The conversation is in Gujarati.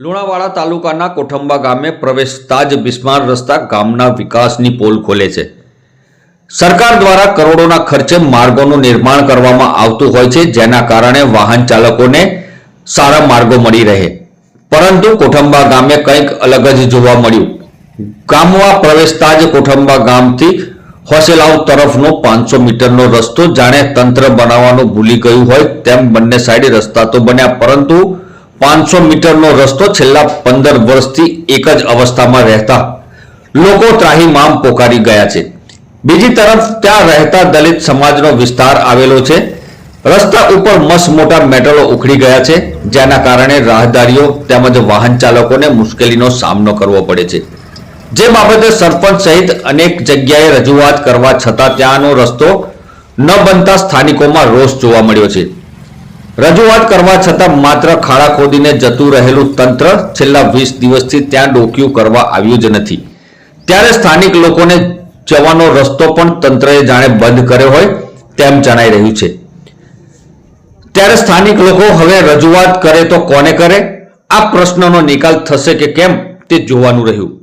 લુણાવાડા તાલુકાના કોઠંબા ગામે પ્રવેશતા જ બિસ્માર રસ્તા ગામના વિકાસની પોલ ખોલે છે. સરકાર દ્વારા કરોડોના ખર્ચે માર્ગોનું નિર્માણ કરવામાં આવતું હોય છે, જેના કારણે વાહન ચાલકોને સારા માર્ગો મળી રહે. પરંતુ કોઠંબા ગામે કંઈક અલગ જ જોવા મળ્યું. ગામમાં પ્રવેશતા જ કોઠંબા ગામથી હોસેલાવ તરફનો પાંચસો મીટરનો રસ્તો જાણે તંત્ર બનાવવાનું ભૂલી ગયું હોય તેમ બંને સાઈડ રસ્તા તો બન્યા, પરંતુ પાંચસો મીટરનો રસ્તો છેલ્લા પંદર વર્ષથી એક જ અવસ્થામાં રહેતા લોકો ત્રાહીમામ પોકારી ગયા છે. બીજી તરફ ત્યાં રહેતા દલિત સમાજનો વિસ્તાર આવેલો છે. રસ્તા ઉપર મસ મોટા મેટલો ઉખડી ગયા છે, જેના કારણે રાહદારીઓ તેમજ વાહન ચાલકોને મુશ્કેલીનો સામનો કરવો પડે છે. જે બાબતે સરપંચ સહિત અનેક જગ્યાએ રજૂઆત કરવા છતાં ત્યાંનો રસ્તો ન બનતા સ્થાનિકોમાં રોષ જોવા મળ્યો છે. રજૂઆત કરવા છતાં માત્ર ખાડા ખોદીને જતું રહેલું તંત્ર છેલ્લા વીસ દિવસથી ત્યાં ડોક્યું કરવા આવ્યું જ નથી. ત્યારે સ્થાનિક લોકોને જવાનો રસ્તો પણ તંત્રએ જાણે બંધ કર્યો હોય તેમ જણાઈ રહ્યું છે. ત્યારે સ્થાનિક લોકો હવે રજૂઆત કરે તો કોને કરે? આ પ્રશ્નનો નિકાલ થશે કે કેમ તે જોવાનું રહ્યું.